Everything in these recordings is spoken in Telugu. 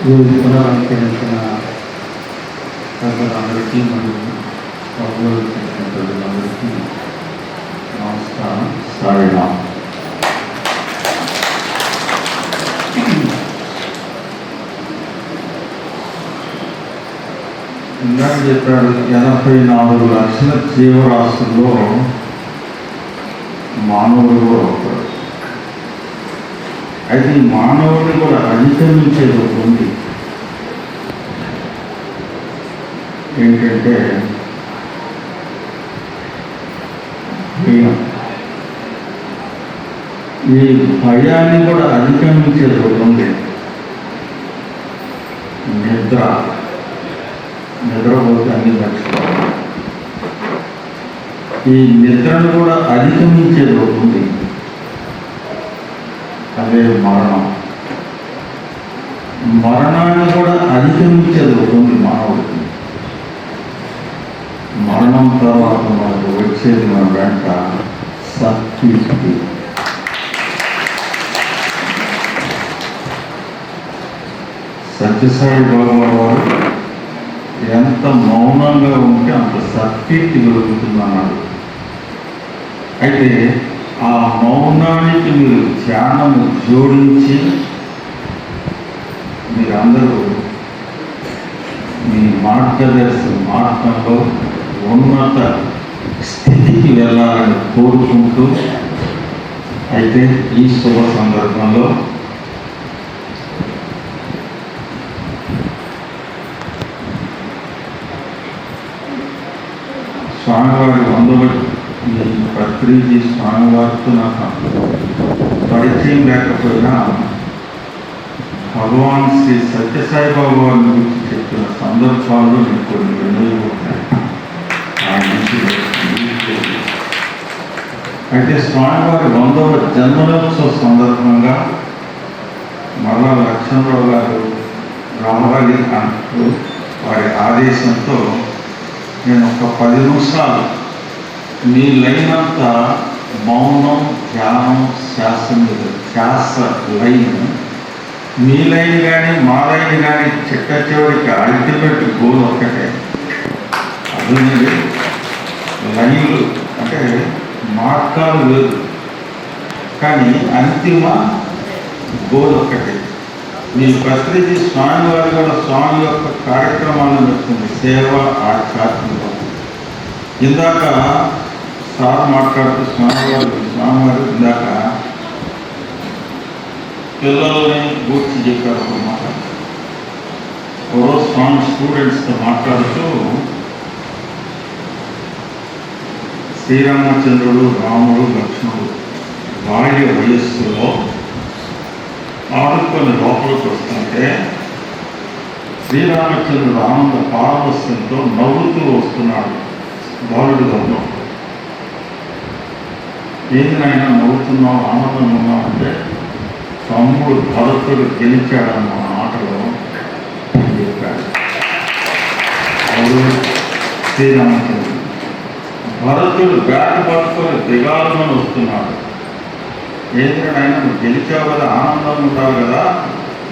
ఈరోజు పునరంకరించిన అందరికీ మరియు గౌరవించిన ప్రజలందరికీ నమస్కారం. సాయినా ఇందాక చెప్పాడు ఎనభై నాలుగు లక్షల జీవరాశుల్లో మానవులు కూడా ఒకడు అయితే ఈ మానవుడిని కూడా అధిగమించేది ఒకటి ఉంది. ఏంటంటే ఈ భయాన్ని కూడా అధిగమించేది ఒకటి ఉంది. నిద్ర. నిద్రపోతే అన్ని మర్చిపోవాలి ఈ నిద్రను కూడా అధిగమించేది ఒకటి ఉంది. అదే మరణం. మరణాన్ని కూడా అధిగమించేది ఒకటి ఉంది మానవుడికి మరణం తర్వాత మనకు వచ్చేది మన వెంట సత్కీర్తి సత్యసాయి భగవాన్ వారు ఎంత మౌనంగా ఉంటే అంత సత్కీర్తి కలుగుతుంది అన్నాడు. అయితే ఆ మౌనానికి మీరు ధ్యానము జోడించి మీరందరూ మీ మార్గదర్శన మార్గంలో ఉన్నత స్థితికి వెళ్ళాలని కోరుకుంటూ అయితే ఈ శుభ సందర్భంలో స్వామివారి వందలు ఈ శ్రీజీ స్వామివారితో నాకు పరిచయం లేకపోయినా భగవాన్ శ్రీ సత్యసాయి గారి గురించి చెప్పిన సందర్భాలు నేను కొన్ని వినవి ఉన్నాయి. అయితే స్వామివారి వందవ జన్మదినోత్సవ సందర్భంగా మరలా లక్ష్మణరావు గారు రామరాజు అంటూ వారి ఆదేశంతో నేను ఒక పది నిమిషాలు మీ లైన్ అంతా మౌనం ధ్యానం శ్వాస మీద శ్వాస లైన్. మీ లైన్ కానీ మా లైన్ కానీ చిట్ట చివరికి అల్టిమేట్ గోల్ ఒక్కటే. అది లైన్లు అంటే మార్గాలు లేదు కానీ అంతిమ గోల్ ఒక్కటే. మీ ప్రతినిధి స్వామి వారి కూడా స్వామి యొక్క కార్యక్రమాలను పెట్టుకుంది సేవ ఆధ్యాత్మికం. ఇందాక సార్ మాట్లాడుతూ స్వామివారు స్వామివారు ఇందాక పిల్లల్ని గురించి చెప్పారు ఒక మాట. ఒకరోజు స్వామి స్టూడెంట్స్తో మాట్లాడుతూ శ్రీరామచంద్రుడు రాముడు లక్ష్మణుడు బాల్య వయస్సులో ఆడుకొని లోపలికి వస్తుంటే శ్రీరామచంద్రుడు ఆనంద పారవస్యంతో నవ్వుతూ వస్తున్నాడు బాలుడు గమనం ఏంది నవ్వుతున్నావు ఆనందంగా ఉన్నావు అంటే తమ్ముడు భరతుడు గెలిచాడన్న ఆటలో చెప్పాడు శ్రీరామచంద్రుడు. భరతుడు బ్యాట్ పట్టుకొని దిగాలని వస్తున్నాడు. ఏంటి ఆయన నువ్వు గెలిచావు కదా ఆనందం ఉంటావు కదా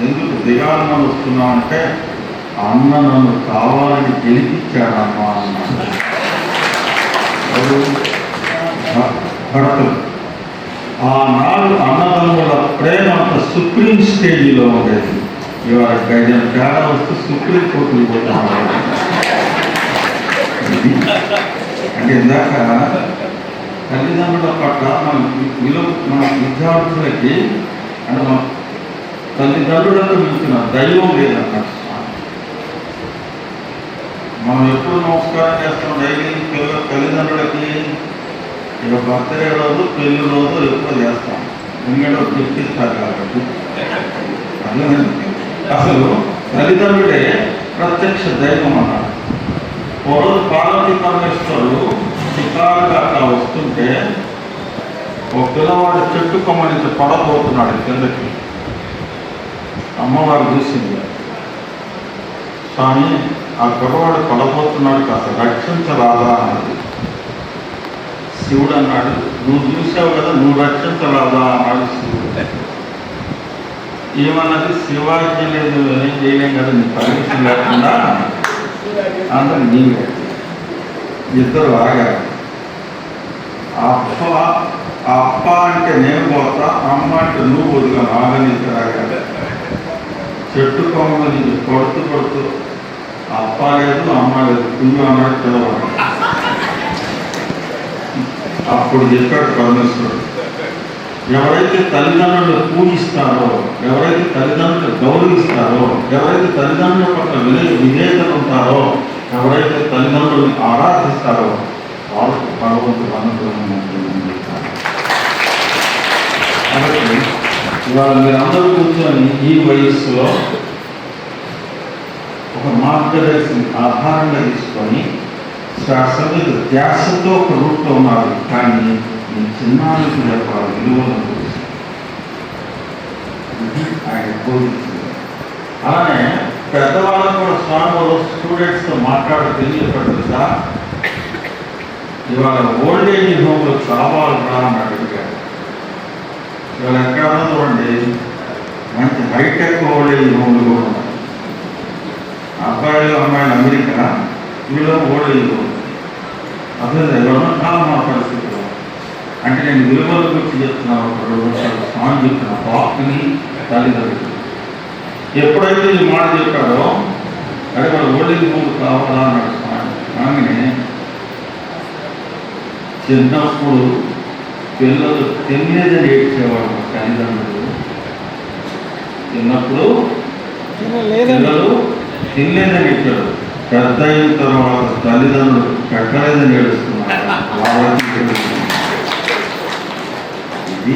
ఎందుకు దిగాలని వస్తున్నావు అంటే అన్న నన్ను కావాలని గెలిపించాడమ్మా అన్నాడు. ఎవరు? ఆ నాలుగు అన్నదమ్ముల ప్రేమ అంత సుప్రీం స్టేజ్లో ఉండేది. ఇవాళ గజం తేడా వస్తే సుప్రీం కోర్టులు పోతాం అంటే ఇందాక తల్లిదండ్రుల పట్ల మన విలువ మన విద్యార్థులకి అంటే మన తల్లిదండ్రులకు మించిన దైవం లేదన్నట్టు మనం ఎప్పుడు నమస్కారం చేస్తాం? డైలీ పిల్లల తల్లిదండ్రులకి ఇక బర్త్డే రోజు పెళ్ళి రోజు ఎక్కువ చేస్తాం? ఎందుకంటే ఒక గిఫ్ట్ ఇస్తారు కాబట్టి. అసలు తల్లిదండ్రుడే ప్రత్యక్ష దైవం అన్నాడు ఓ రోజు పార్వతీ పరమేశ్వరుడు షికారుగా అట్లా వస్తుంటే ఒక పిల్లవాడు చెట్టు కొమ్మ నుంచి పడబోతున్నాడు కిందకి. అమ్మవారు చూసింది. స్వామి ఆ కుర్రవాడు పడబోతున్నాడు కాస్త రక్షించరాదా అన్నది. శివుడు అన్నాడు. నువ్వు చూసావు కదా నువ్వు రక్షించరాదా అన్నాడు శివుడు. ఏమన్నది? శివాజ్ఞ లేదు ఏం చేయలేం కదా నీ పర్మిషన్ లేకుండా అందరూ నీవే. ఇద్దరు ఆగారు. అప్ప అప్ప అంటే నేను పోతా అమ్మ అంటే నువ్వు వదిగా ఆగని ఇద్దరు ఆగారు. చెట్టు కొమ్మ నుంచి కొడుతూ కొడుతూ అప్ప లేదు అమ్మ లేదు నువ్వు అన్నాడు పిల్లవాడు అప్పుడు చెప్పాడు పరమేశ్వరుడు. ఎవరైతే తల్లిదండ్రులు పూజిస్తారో ఎవరైతే తల్లిదండ్రులు గౌరవిస్తారో ఎవరైతే తల్లిదండ్రుల పట్ల వినయ విధేయతలు ఉంటారో ఎవరైతే తల్లిదండ్రులను ఆరాధిస్తారో వాళ్ళకు భగవంతుడు అనుగ్రహం ఉంటుందని కాబట్టి ఇవాళ మీరందరూ కూర్చొని ఈ వయస్సులో ఒక మార్గదర్శిని ఆధారంగా తీసుకొని శ్వాస ధ్యాసతో ఒక రూట్లో ఉన్నారు కానీ ఈ చిన్నానికి యొక్క విలువలను ఆయన బోధించింది అలానే పెద్దవాళ్ళకు కూడా స్వామి స్టూడెంట్స్తో మాట్లాడే తెలియపడుతుందా ఇవాళ ఓల్డ్ ఏజ్ హోమ్లో కావాలరా అని అడిగారు ఇవాళ ఎక్కడ చూడండి మంచి హైటెక్ ఓల్డ్ ఏజ్ హోమ్లు కూడా ఉన్నాయి. అబ్బాయిలు అమ్మాయిలు అమెరికా వీళ్ళు ఓల్డ్ ఏజ్ హోమ్. అసలు ఎవరన్నా కాదు మా పరిస్థితిలో. అంటే నేను విలువల గురించి చెప్తున్నాను ఒక రెండు నిమిషాలు స్వామి చెప్తున్నా బాక్ని తల్లిదండ్రులు. ఎప్పుడైతే ఈ మాట చెప్పాడో అరే వాళ్ళ ఓల్డేజ్ హోమ్ కావాలా అన్నాడు స్వామి. స్వామిని చిన్నప్పుడు పిల్లలు తెలియదని ఏడ్చేవాడు తల్లిదండ్రులు. చిన్నప్పుడు పిల్లలు తినలేదని ఏడ్చాడు పెద్ద అయిన తర్వాత తల్లిదండ్రులు పెట్టలేదని ఏడుస్తున్నారు ఇది